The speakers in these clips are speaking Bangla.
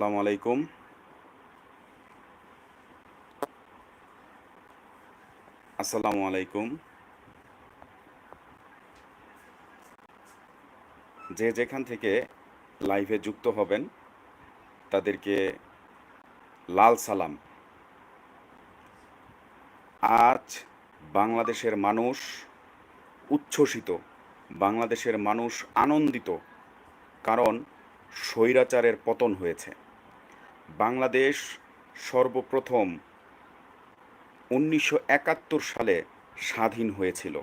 আসসালামু আলাইকুম। আসসালামু আলাইকুম। যে যেখান থেকে লাইভে যুক্ত হবেন, তাদেরকে লাল সালাম। আজ বাংলাদেশের মানুষ উচ্ছ্বসিত, বাংলাদেশের মানুষ আনন্দিত, কারণ স্বৈরাচারের পতন হয়েছে। বাংলাদেশ সর্বপ্রথম উনিশশো একাত্তর সালে স্বাধীন হয়েছিল।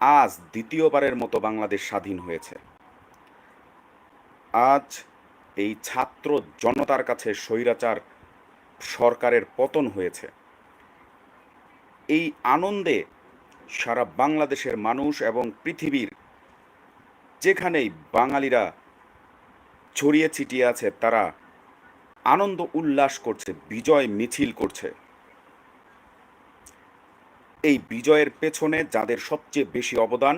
আজ দ্বিতীয়বারের মতো বাংলাদেশ স্বাধীন হয়েছে। আজ এই ছাত্র জনতার কাছে স্বৈরাচার সরকারের পতন হয়েছে। এই আনন্দে সারা বাংলাদেশের মানুষ এবং পৃথিবীর যেখানেই বাঙালিরা ছড়িয়ে ছিটিয়ে আছে, তারা আনন্দ উল্লাস করছে, বিজয় মিছিল করছে। এই বিজয়ের পেছনে যাদের সবচেয়ে বেশি অবদান,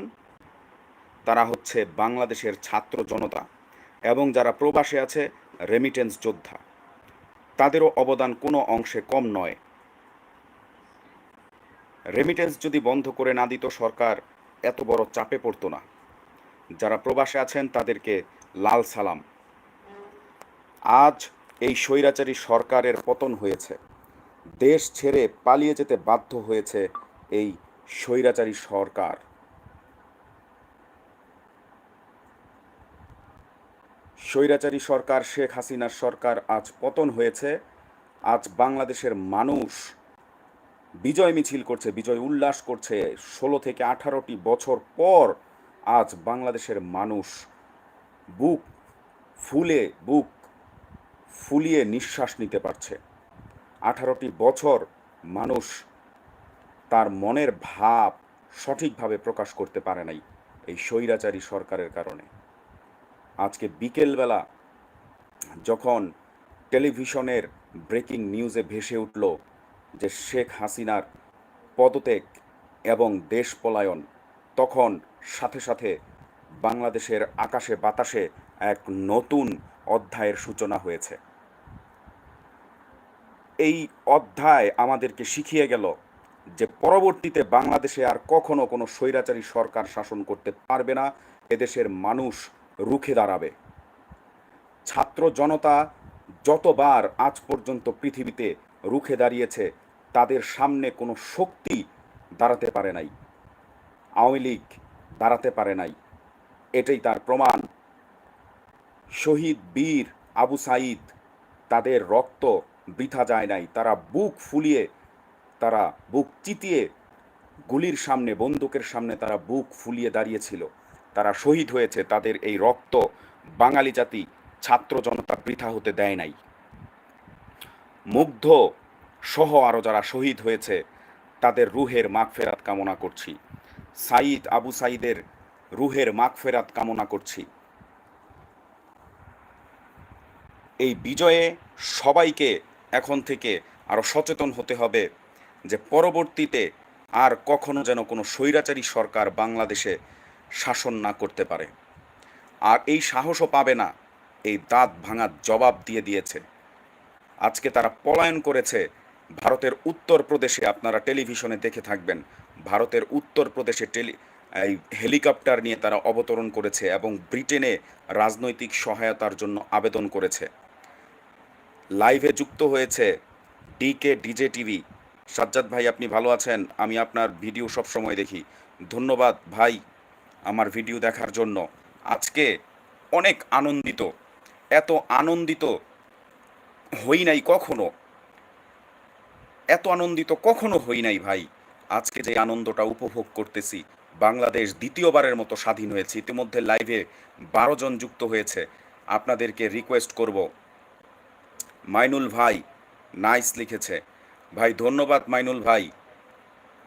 তারা হচ্ছে বাংলাদেশের ছাত্র জনতা এবং যারা প্রবাসে আছে রেমিটেন্স যোদ্ধা। তাদেরও অবদান কোনো অংশে কম নয়। রেমিটেন্স যদি বন্ধ করে না দিত সরকার, এত বড় চাপে পড়তো না। যারা প্রবাসে আছেন, তাদেরকে লাল সালাম। আজ এই স্বৈরাচারী সরকারের পতন হয়েছে। দেশ ছেড়ে পালিয়ে যেতে বাধ্য হয়েছে এই স্বৈরাচারী সরকার। স্বৈরাচারী সরকার শেখ হাসিনার সরকার আজ পতন হয়েছে। আজ বাংলাদেশের মানুষ বিজয় মিছিল করছে, বিজয় উল্লাস করছে। ষোলো থেকে আঠারোটি বছর পর আজ বাংলাদেশের মানুষ বুক ফুলে, বুক ফুলিয়ে নিঃশ্বাস নিতে পারছে। আঠারোটি বছর মানুষ তার মনের ভাব সঠিকভাবে প্রকাশ করতে পারে নাই এই স্বৈরাচারী সরকারের কারণে। আজকে বিকেলবেলা যখন টেলিভিশনের ব্রেকিং নিউজে ভেসে উঠল যে শেখ হাসিনার পদত্যাগ এবং দেশ পলায়ন তখন সাথে সাথে বাংলাদেশের আকাশে বাতাসে এক নতুন অধ্যায়ের সূচনা হয়েছে। এই অধ্যায় আমাদেরকে শিখিয়ে গেল যে পরবর্তীতে বাংলাদেশে আর কখনো কোনো স্বৈরাচারী সরকার শাসন করতে পারবে না, এদেশের মানুষ রুখে দাঁড়াবে। ছাত্র জনতা যতবার আজ পর্যন্ত পৃথিবীতে রুখে দাঁড়িয়েছে, তাদের সামনে কোনো শক্তি দাঁড়াতে পারে নাই, আওয়ামী লীগ দাঁড়াতে পারে নাই, এটাই তার প্রমাণ। শহীদ বীর আবু সাইদ তাদের রক্ত বৃথা যায় নাই। তারা বুক ফুলিয়ে, তারা বুক চিতিয়ে গুলির সামনে, বন্দুকের সামনে তারা বুক ফুলিয়ে দাঁড়িয়েছিল। তারা শহীদ হয়েছে, তাদের এই রক্ত বাঙালি জাতি, ছাত্র জনতা বৃথা হতে দেয় নাই। মুগ্ধ সহ আরও যারা শহীদ হয়েছে, তাদের রুহের মাগফেরাত কামনা করছি। সাইদ আবু সাইদের রুহের মাগফেরাত কামনা করছি। এই বিজয়ে সবাইকে এখন থেকে আরও সচেতন হতে হবে যে পরবর্তীতে আর কখনো যেন কোনো স্বৈরাচারী সরকার বাংলাদেশে শাসন না করতে পারে। আর এই সাহসও পাবে না, এই দাঁত ভাঙার জবাব দিয়ে দিয়েছে। আজকে তারা পলায়ন করেছে। ভারতের উত্তরপ্রদেশে আপনারা টেলিভিশনে দেখে থাকবেন, ভারতের উত্তরপ্রদেশে টেলি এই হেলিকপ্টার নিয়ে তারা অবতরণ করেছে এবং ব্রিটেনে রাজনৈতিক সহায়তার জন্য আবেদন করেছে। লাইভে যুক্ত হয়েছে ডিকে ডিজে টিভি সাজ্জাদ ভাই, আপনি ভালো আছেন? আমি আপনার ভিডিও সব সময় দেখি। ধন্যবাদ ভাই আমার ভিডিও দেখার জন্য। আজকে অনেক আনন্দিত। এত আনন্দিত হই নাই কখনো। এত আনন্দিত কখনো হই নাই ভাই। আজকে যে আনন্দটা উপভোগ করতেছি, বাংলাদেশ দ্বিতীয়বারের মতো স্বাধীন হয়েছে। ইতিমধ্যে লাইভে বারো জন যুক্ত হয়েছে। আপনাদেরকে রিকোয়েস্ট করব। মাইনুল ভাই নাইস লিখেছে। ভাই, ধন্যবাদ মাইনুল ভাই।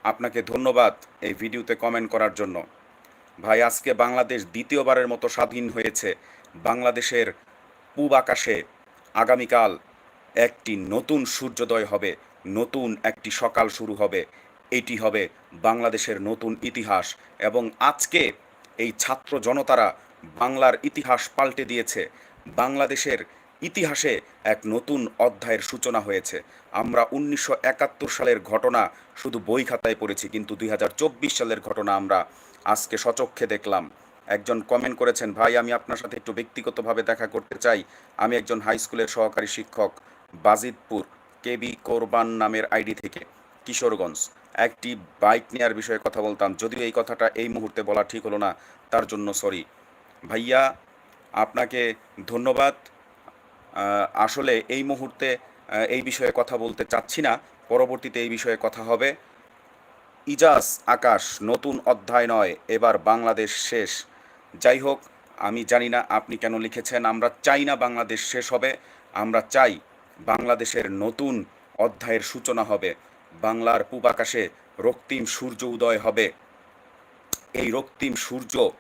আপনাকে ধন্যবাদ এই ভিডিওতে কমেন্ট করার জন্য। ভাই, আজকে বাংলাদেশ দ্বিতীয়বারের মতো স্বাধীন হয়েছে বাংলাদেশের পূব আকাশে। আগামীকাল একটি নতুন সূর্যোদয় হবে, নতুন একটি সকাল শুরু হবে। এটি হবে বাংলাদেশের নতুন ইতিহাস এবং আজকে এই ছাত্র জনতারা বাংলার ইতিহাস পাল্টে দিয়েছে। বাংলাদেশের ইতিহাসে এক নতুন অধ্যায়ের সূচনা হয়েছে। আমরা উনিশশো একাত্তর সালের ঘটনা শুধু বই খাতায় পড়েছি, কিন্তু দুই হাজার চব্বিশ সালের ঘটনা আমরা আজকে সচক্ষে দেখলাম। একজন কমেন্ট করেছেন, ভাই, আমি আপনার সাথে একটু ব্যক্তিগতভাবে দেখা করতে চাই। আমি একজন হাই স্কুলের সহকারী শিক্ষক, বাজিতপুর, কেবি কোরবান নামের আইডি থেকে, কিশোরগঞ্জ। একটি বাইক নেওয়ার বিষয়ে কথা বলতাম, যদিও এই কথাটা এই মুহূর্তে বলা ঠিক হলো না, তার জন্য সরি ভাইয়া, আপনাকে ধন্যবাদ। আসলে এই মুহূর্তে এই বিষয়ে কথা বলতে চাচ্ছি না। পরবর্তীতে এই বিষয়ে কথা হবে। ইজাজ আকাশ, নতুন অধ্যায় নয়, এবার বাংলাদেশ শেষ। যাই হোক, আমি জানি না আপনি কেন লিখেছেন, আমরা চাই না বাংলাদেশ শেষ হবে, আমরা চাই বাংলাদেশের নতুন অধ্যায়ের সূচনা হবে। বাংলার পূব আকাশে রক্তিম সূর্য উদয় হবে। এই রক্তিম সূর্য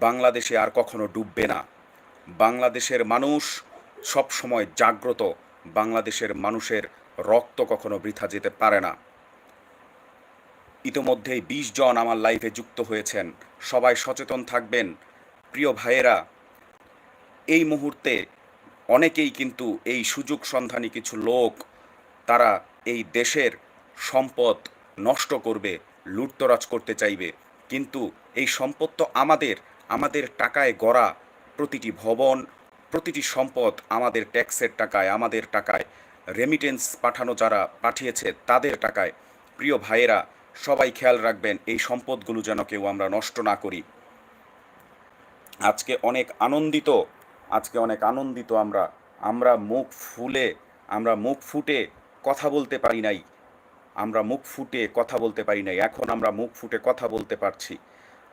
বাংলাদেশে আর কখনো ডুববে না। বাংলাদেশের মানুষ সব সময় জাগ্রত বাংলাদেশের মানুষের রক্ত কখনো বৃথা যেতে পারে না। ইতোমধ্যেই বিশ জন আমার লাইফে যুক্ত হয়েছেন। সবাই সচেতন থাকবেন। প্রিয় ভাইয়েরা, এই মুহূর্তে অনেকেই কিন্তু এই সুযোগ সন্ধানী কিছু লোক, তারা এই দেশের সম্পদ নষ্ট করবে, লুটতরাজ করতে চাইবে। কিন্তু এই সম্পদ তো আমাদের আমাদের টাকায় গড়া প্রতিটি ভবন প্রতিটি সম্পদ আমাদের ট্যাক্সের টাকায়, আমাদের টাকায় রেমিটেন্স পাঠানো যারা পাঠিয়েছে তাদের টাকায়। প্রিয় ভাইয়েরা, সবাই খেয়াল রাখবেন, এই সম্পদগুলো যেন কেউ আমরা নষ্ট না করি। আজকে অনেক আনন্দিত, আজকে অনেক আনন্দিত আমরা। আমরা মুখ ফুলে, আমরা মুখ ফুটে কথা বলতে পারি নাই। আমরা মুখ ফুটে কথা বলতে পারি নাই। এখন আমরা মুখ ফুটে কথা বলতে পারছি।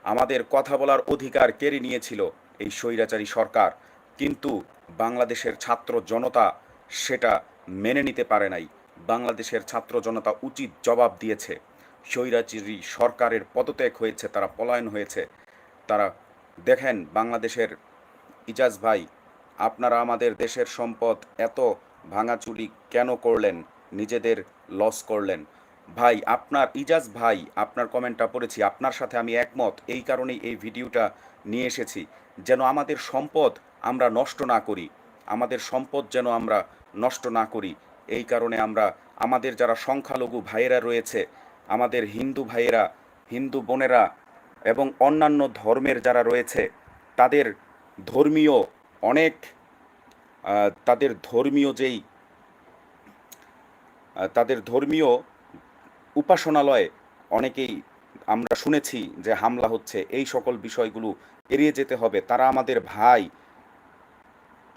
আমাদের কথা বলার অধিকার কেড়ে নিয়েছিল এই স্বৈরাচারী সরকার। কিন্তু বাংলাদেশের ছাত্র জনতা সেটা মেনে নিতে পারে নাই। বাংলাদেশের ছাত্র জনতা উচিত জবাব দিয়েছে। স্বৈরাচারী সরকারের পদত্যাগ হয়েছে, তারা পলায়ন হয়েছে। তারা, দেখেন বাংলাদেশের ইজাজ ভাই, আপনারা আমাদের দেশের সম্পদ এত ভাঙাচুরি কেন করলেন? নিজেদের লস করলেন। ভাই, আপনার ইজাজ ভাই, আপনার কমেন্টটা পড়েছি, আপনার সাথে আমি একমত। এই কারণেই এই ভিডিওটা নিয়ে এসেছি। যেন আমাদের সম্পদ আমরা নষ্ট না করি, আমাদের সম্পদ যেন আমরা নষ্ট না করি। এই কারণে আমরা, আমাদের যারা সংখ্যালঘু ভাইয়েরা রয়েছে, আমাদের হিন্দু ভাইয়েরা, হিন্দু বোনেরা এবং অন্যান্য ধর্মের যারা রয়েছে, তাদের ধর্মীয় অনেক তাদের ধর্মীয় যেই তাদের ধর্মীয় উপাসনালয়ে অনেকেই আমরা শুনেছি যে হামলা হচ্ছে। এই সকল বিষয়গুলো এড়িয়ে যেতে হবে। তারা আমাদের ভাই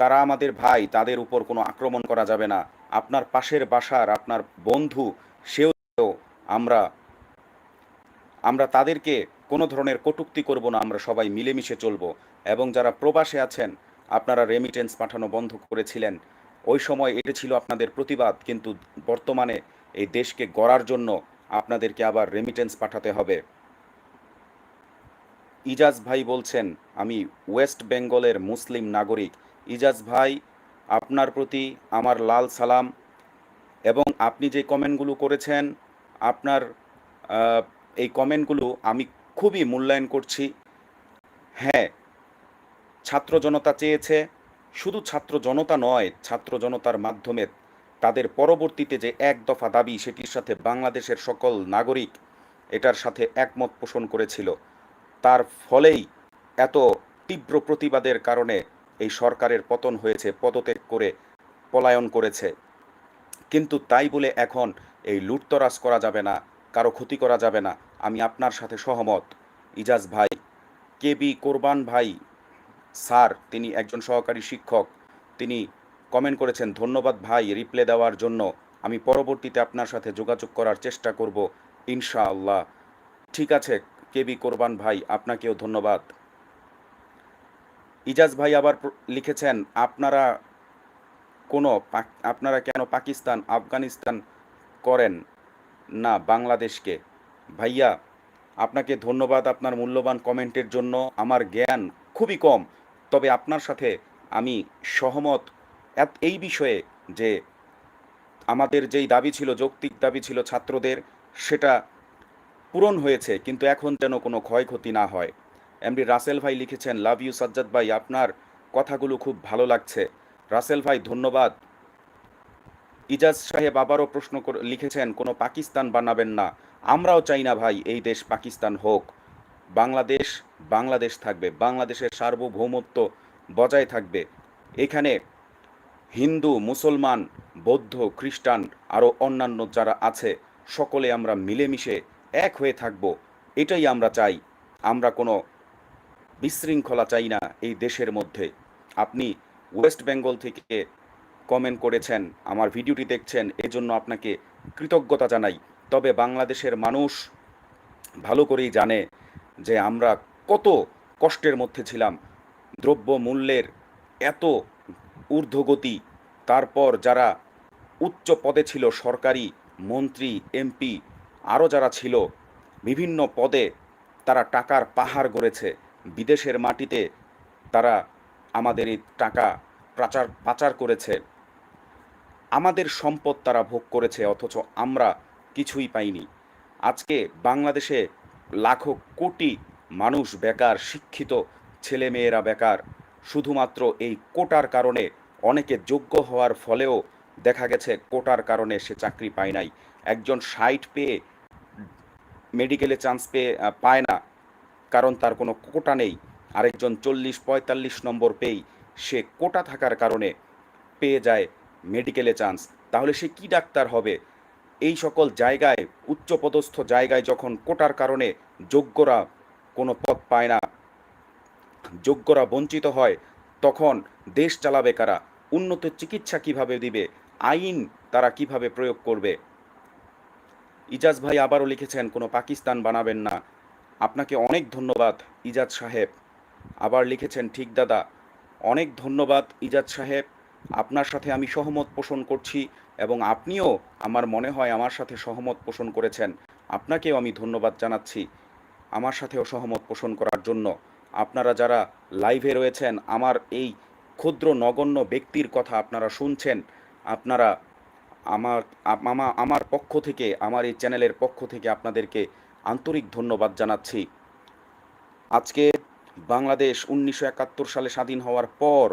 তারা আমাদের ভাই, তাদের উপর কোনো আক্রমণ করা যাবে না। আপনার পাশের বাসার আপনার বন্ধু, সেও আমরা আমরা তাদেরকে কোনো ধরনের কটূক্তি করব না, আমরা সবাই মিলেমিশে চলবো। এবং যারা প্রবাসে আছেন, আপনারা রেমিটেন্স পাঠানো বন্ধ করেছিলেন। ওই সময় এটা ছিল আপনাদের প্রতিবাদ, কিন্তু বর্তমানে এই দেশকে গড়ার জন্য আপনাদেরকে আবার রেমিটেন্স পাঠাতে হবে। ইজাজ ভাই বলছেন, আমি ওয়েস্ট বেঙ্গলের মুসলিম নাগরিক ইজাজ ভাই, আপনার প্রতি আমার লাল সালাম। এবং আপনি যে কমেন্টগুলো করেছেন, আপনার এই কমেন্টগুলো আমি খুবই মূল্যায়ন করছি। হ্যাঁ ছাত্র জনতা চেয়েছে, শুধু ছাত্র জনতা নয়, ছাত্র জনতার মাধ্যমে তাদের পরবর্তীতে যে এক দফা দাবি, সেটির সাথে বাংলাদেশের সকল নাগরিক এটার সাথে একমত পোষণ করেছিল। তার ফলেই এত তীব্র প্রতিবাদের কারণে এই সরকারের পতন হয়েছে, পদত্যাগ করে পলায়ন করেছে। কিন্তু তাই বলে এখন এই লুটতরাজ করা যাবে না, কারও ক্ষতি করা যাবে না, আমি আপনার সাথে সহমত। ইজাজ ভাই, কে বি কোরবান ভাই, স্যার, তিনি একজন সহকারী শিক্ষক, তিনি কমেন্ট করেছেন, ধন্যবাদ ভাই রিপ্লে দেওয়ার জন্য, আমি পরবর্তীতে আপনার সাথে যোগাযোগ করার চেষ্টা করব, ইনশাআল্লাহ। ঠিক আছে, কে বি কোরবান ভাই, আপনাকেও ধন্যবাদ। ইজাজ ভাই আবার লিখেছেন, আপনারা কোনো আপনারা কেন পাকিস্তান, আফগানিস্তান করেন না বাংলাদেশকে? ভাইয়া, আপনাকে ধন্যবাদ আপনার মূল্যবান কমেন্টের জন্য। আমার জ্ঞান খুবই কম, তবে আপনার সাথে আমি সহমত এই বিষয়ে যে আমাদের যেই দাবি ছিল, যৌক্তিক দাবি ছিল ছাত্রদের, সেটা পূরণ হয়েছে, কিন্তু এখন যেন কোনো ক্ষয়ক্ষতি না হয়। এমডি রাসেল ভাই লিখেছেন, লাভ ইউ সাজ্জাদ ভাই, আপনার কথাগুলো খুব ভালো লাগছে। রাসেল ভাই, ধন্যবাদ। ইজাজ সাহেব আবারও প্রশ্ন লিখেছেন, কোনো পাকিস্তান বানাবেন না। আমরাও চাই না ভাই, এই দেশ পাকিস্তান হোক। বাংলাদেশ বাংলাদেশ থাকবে। বাংলাদেশের সার্বভৌমত্ব বজায় থাকবে। এখানে হিন্দু, মুসলমান, বৌদ্ধ, খ্রিস্টান, আরও অন্যান্য যারা আছে, সকলে আমরা মিলেমিশে এক হয়ে থাকব। এটাই আমরা চাই। আমরা কোনো বিশৃঙ্খলা চাই না এই দেশের মধ্যে। আপনি ওয়েস্ট বেঙ্গল থেকে কমেন্ট করেছেন, আমার ভিডিওটি দেখছেন, এজন্য আপনাকে কৃতজ্ঞতা জানাই। তবে বাংলাদেশের মানুষ ভালো করেই জানে যে আমরা কত কষ্টের মধ্যে ছিলাম। দ্রব্য মূল্যের এত ঊর্ধ্বগতি, তারপর যারা উচ্চ পদে ছিল, সরকারি, মন্ত্রী, এমপি, আরও যারা ছিল, বিভিন্ন পদে তারা টাকার পাহাড় গড়েছে। বিদেশের মাটিতে তারা আমাদের এই টাকা পাচার পাচার করেছে। আমাদের সম্পদ তারা ভোগ করেছে, অথচ আমরা কিছুই পাইনি। আজকে বাংলাদেশে লাখো কোটি মানুষ বেকার, শিক্ষিত ছেলেমেয়েরা বেকার। শুধুমাত্র এই কোটার কারণে অনেকে যোগ্য হওয়ার ফলেও দেখা গেছে কোটার কারণে সে চাকরি পায় নাই। একজন সাইট পেয়ে মেডিকেলে চান্স পেয়ে পায় না। কারণ তার কোনো কোটা নেই। আরেকজন চল্লিশ পঁয়তাল্লিশ নম্বর পেয়েই সে কোটা থাকার কারণে পেয়ে যায় মেডিকেলে চান্স। তাহলে সে কি ডাক্তার হবে? এই সকল জায়গায়, উচ্চপদস্থ জায়গায় যখন কোটার কারণে যোগ্যরা কোনো পদ পায় না, যোগ্যরা বঞ্চিত হয়, তখন দেশ চালাবে কারা? উন্নত চিকিৎসা কীভাবে দিবে? আইন তারা কীভাবে প্রয়োগ করবে? ইজাজ ভাই আবারও লিখেছেন, কোনো পাকিস্তান বানাবেন না। আপনাকে অনেক ধন্যবাদ, ইজাজ সাহেব। আবার লিখেছেন, ঠিক দাদা, অনেক ধন্যবাদ, ইজাজ সাহেব। আপনার সাথে আমি সহমত পোষণ করছি এবং আপনিও আমার মনে হয় আমার সাথে সহমত পোষণ করেছেন। আপনাকেও আমি ধন্যবাদ জানাচ্ছি আমার সাথেও সহমত পোষণ করার জন্য। আপনারা যারা লাইভে রয়েছেন, আমার এই ক্ষুদ্র নগণ্য ব্যক্তির কথা আপনারা শুনছেন, আপনারা আমার আমার পক্ষ থেকে, আমার এই চ্যানেলের পক্ষ থেকে আপনাদেরকে আন্তরিক ধন্যবাদ জানাচ্ছি। আজকে বাংলাদেশ উনিশশো একাত্তর সালে স্বাধীন হওয়ার পর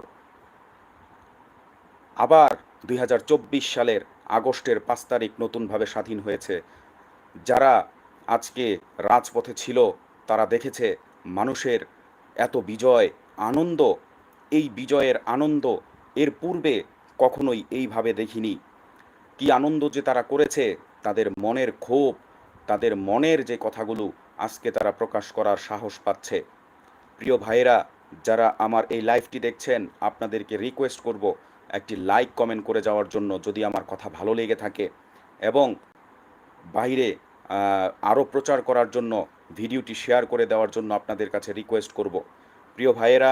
আবার দু হাজার চব্বিশ সালের আগস্টের পাঁচ তারিখ নতুনভাবে স্বাধীন হয়েছে। যারা আজকে রাজপথে ছিল, তারা দেখেছে মানুষের এত বিজয়, আনন্দ। এই বিজয়ের আনন্দ এর পূর্বে কখনোই এইভাবে দেখিনি। কি আনন্দ যে তারা করেছে, তাদের মনের ক্ষোভ তাদের মনের যে কথাগুলো আজকে তারা প্রকাশ করার সাহস পাচ্ছে। প্রিয় ভাইয়েরা, যারা আমার এই লাইভটি দেখছেন, আপনাদেরকে রিকোয়েস্ট করব একটি লাইক কমেন্ট করে যাওয়ার জন্য যদি আমার কথা ভালো লেগে থাকে এবং বাইরে আরও প্রচার করার জন্য ভিডিওটি শেয়ার করে দেওয়ার জন্য আপনাদের কাছে রিকোয়েস্ট করব। প্রিয় ভাইয়েরা,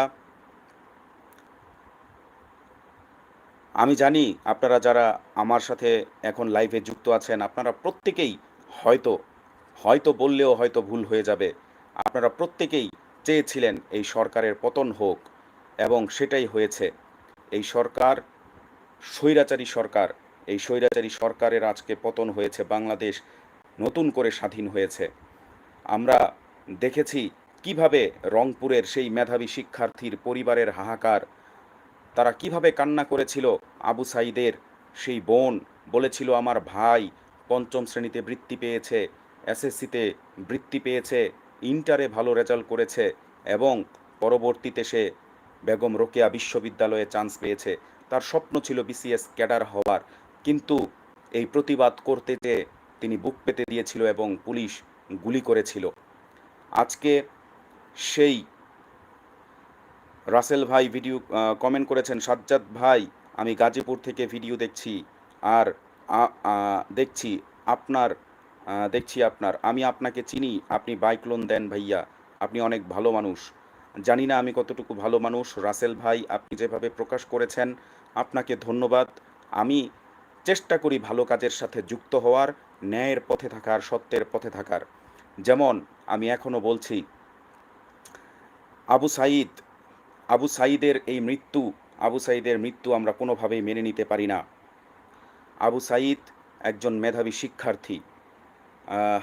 আমি জানি আপনারা যারা আমার সাথে এখন লাইভে যুক্ত আছেন, আপনারা প্রত্যেকেই হয়তো হয়তো বললেও হয়তো ভুল হয়ে যাবে। আপনারা প্রত্যেকেই চেয়েছিলেন এই সরকারের পতন হোক, এবং সেটাই হয়েছে। এই সরকার, স্বৈরাচারী সরকার, এই স্বৈরাচারী সরকারের আজকে পতন হয়েছে, বাংলাদেশ নতুন করে স্বাধীন হয়েছে। আমরা দেখেছি কীভাবে রংপুরের সেই মেধাবী শিক্ষার্থীর পরিবারের হাহাকার, তারা কীভাবে কান্না করেছিল আবু সাইদের সেই বোন, বলেছিল, আমার ভাই পঞ্চম শ্রেণীতে বৃত্তি পেয়েছে, এসএসসিতে বৃত্তি পেয়েছে, ইন্টারে ভালো রেজাল্ট করেছে এবং পরবর্তীতে সে বেগম রোকেয়া বিশ্ববিদ্যালয়ে চান্স পেয়েছে। তার স্বপ্ন ছিল বিসিএস ক্যাডার হওয়ার, কিন্তু এই প্রতিবাদ করতে যে তিনি বুক পেতে দিয়েছিল এবং পুলিশ গুলি করেছিল। আজকে সেই রাসেল ভাই ভিডিও কমেন্ট করেছেন, সাজ্জাদ ভাই, আমি গাজীপুর থেকে ভিডিও দেখছি, আর দেখছি আপনার দেখছি আপনার। আমি আপনাকে চিনি, আপনি বাইক লোন দেন ভাইয়া, আপনি অনেক ভালো মানুষ। জানি না আমি কতটুকু ভালো মানুষ। রাসেল ভাই, আপনি যেভাবে প্রকাশ করেছেন, আপনাকে ধন্যবাদ। আমি চেষ্টা করি ভালো কাজের সাথে যুক্ত হওয়ার, ন্যায়ের পথে থাকার, সত্যের পথে থাকার। যেমন আমি এখনও বলছি, আবু সাইদ, আবু সাইদের এই মৃত্যু, আবু সাইদের মৃত্যু আমরা কোনোভাবেই মেনে নিতে পারি না। আবু সাইদ একজন মেধাবী শিক্ষার্থী।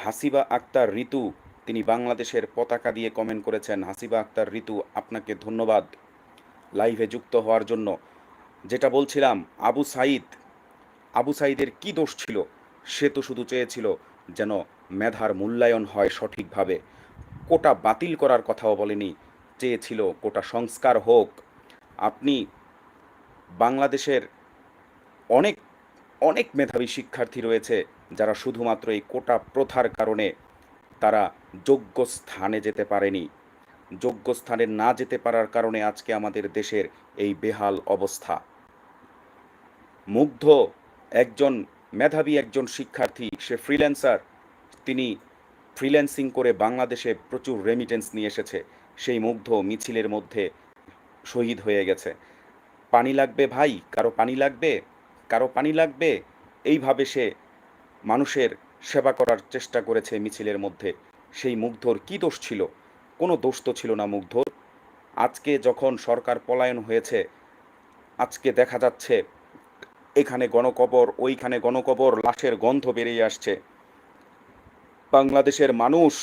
হাসিবা আক্তার ঋতু, তিনি বাংলাদেশের পতাকা দিয়ে কমেন্ট করেছেন, হাসিবা আক্তার ঋতু, আপনাকে ধন্যবাদ লাইভে যুক্ত হওয়ার জন্য। যেটা বলছিলাম, আবু সাইদ আবু সাইদের কি দোষ ছিল? সে তো শুধু চেয়েছিল যেন মেধার মূল্যায়ন হয় সঠিকভাবে। কোটা বাতিল করার কথাও বলেনি, চেয়েছিল কোটা সংস্কার হোক। আপনি বাংলাদেশের অনেক অনেক মেধাবী শিক্ষার্থী রয়েছে যারা শুধুমাত্র এই কোটা প্রথার কারণে তারা যোগ্য স্থানে যেতে পারেনি। যোগ্য স্থানে না যেতে পারার কারণে আজকে আমাদের দেশের এই বেহাল অবস্থা। মুগ্ধ একজন মেধাবী একজন শিক্ষার্থী, সে ফ্রিল্যান্সার তিনি ফ্রিল্যান্সিং করে বাংলাদেশে প্রচুর রেমিটেন্স নিয়ে এসেছে। সেই মুগ্ধ মিছিলের মধ্যে শহীদ হয়ে গেছে। পানি লাগবে ভাই? কারও পানি লাগবে? কারও পানি লাগবে, এইভাবে সে মানুষের সেবা করার চেষ্টা করেছে মিছিলের মধ্যে। সেই মুগ্ধর কি দোষ ছিল? কোনো দোষ তো ছিল না মুগ্ধর। আজকে যখন সরকার পলায়ন হয়েছে, আজকে দেখা যাচ্ছে এখানে গণকবর, ওইখানে গণকবর, লাশের গন্ধ বেরিয়ে আসছে। বাংলাদেশের মানুষ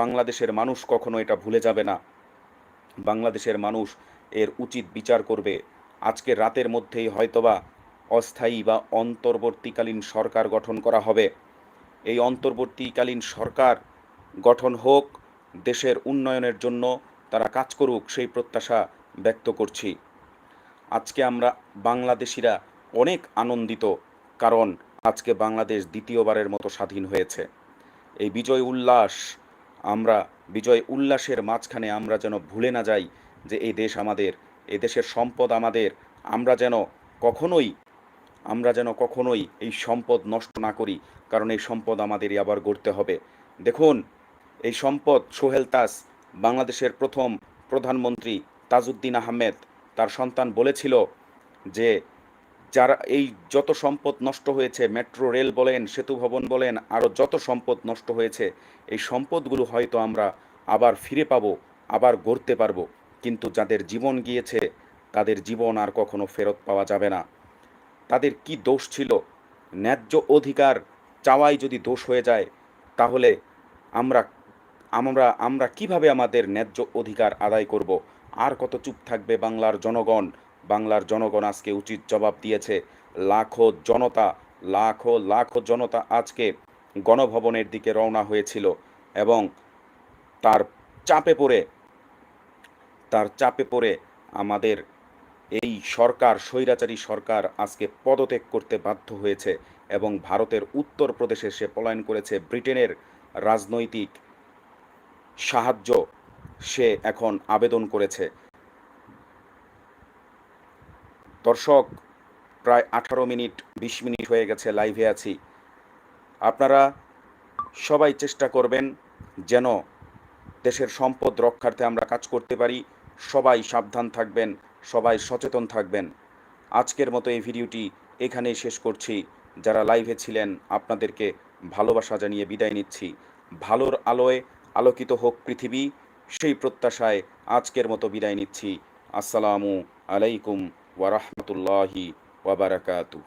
বাংলাদেশের মানুষ কখনো এটা ভুলে যাবে না। বাংলাদেশের মানুষ এর উচিত বিচার করবে। আজকে রাতের মধ্যেই হয়তোবা অস্থায়ী বা অন্তর্বর্তীকালীন সরকার গঠন করা হবে। এই অন্তর্বর্তীকালীন সরকার গঠন হোক, দেশের উন্নয়নের জন্য তারা কাজ করুক, সেই প্রত্যাশা ব্যক্ত করছি। আজকে আমরা বাংলাদেশিরা অনেক আনন্দিত, কারণ আজকে বাংলাদেশ দ্বিতীয়বারের মতো স্বাধীন হয়েছে। এই বিজয় উল্লাস, আমরা বিজয় উল্লাসের মাঝখানে আমরা যেন ভুলে না যাই যে এই দেশ আমাদের এই দেশের সম্পদ আমাদের, আমরা যেন কখনোই আমরা যেন কখনোই এই সম্পদ নষ্ট না করি, কারণ এই সম্পদ আমাদেরই আবার গড়তে হবে। দেখুন, এই সম্পদ সোহেল তাস, বাংলাদেশের প্রথম প্রধানমন্ত্রী তাজউদ্দিন আহমেদ, তার সন্তান বলেছিল যে, যারা এই যত সম্পদ নষ্ট হয়েছে, মেট্রো, রেল বলেন, সেতু ভবন বলেন, আরও যত সম্পদ নষ্ট হয়েছে, এই সম্পদগুলো হয়তো আমরা আবার ফিরে পাব, আবার গড়তে পারব। কিন্তু যাদের জীবন গিয়েছে, তাদের জীবন আর কখনো ফেরত পাওয়া যাবে না। তাদের কি দোষ ছিল? ন্যায্য অধিকার চাওয়াই যদি দোষ হয়ে যায়, তাহলে আমরা আমরা আমরা কীভাবে আমাদের ন্যায্য অধিকার আদায় করব? আর কত চুপ থাকবে বাংলার জনগণ? বাংলার জনগণ আজকে উচিত জবাব দিয়েছে, লাখো জনতা, লাখো লাখো জনতা আজকে গণভবনের দিকে রওনা হয়েছিল এবং তার চাপে পড়ে, তার চাপে পড়ে আমাদের এই সরকার, স্বৈরাচারী সরকার আজকে পদত্যাগ করতে বাধ্য হয়েছে এবং ভারতের উত্তর প্রদেশে সে পলায়ন করেছে ব্রিটেনের রাজনৈতিক সাহায্য সে এখন আবেদন করেছে। দর্শক, প্রায় আঠারো মিনিট, বিশ মিনিট হয়ে গেছে লাইভে আছি। আপনারা সবাই চেষ্টা করবেন যেন দেশের সম্পদ রক্ষার্থে আমরা কাজ করতে পারি। সবাই সাবধান থাকবেন। সবাই সচেতন থাকবেন। আজকের মতো এই ভিডিওটি এখানেই শেষ করছি। যারা লাইভে ছিলেন, আপনাদেরকে ভালোবাসা জানিয়ে বিদায় নিচ্ছি। ভালোর আলোয় আলোকিত হোক পৃথিবী, সেই প্রত্যাশায় আজকের মতো বিদায় নিচ্ছি। আসসালামু আলাইকুম ওয়ারহমতুল্লাহি ওয়াবারাকাতু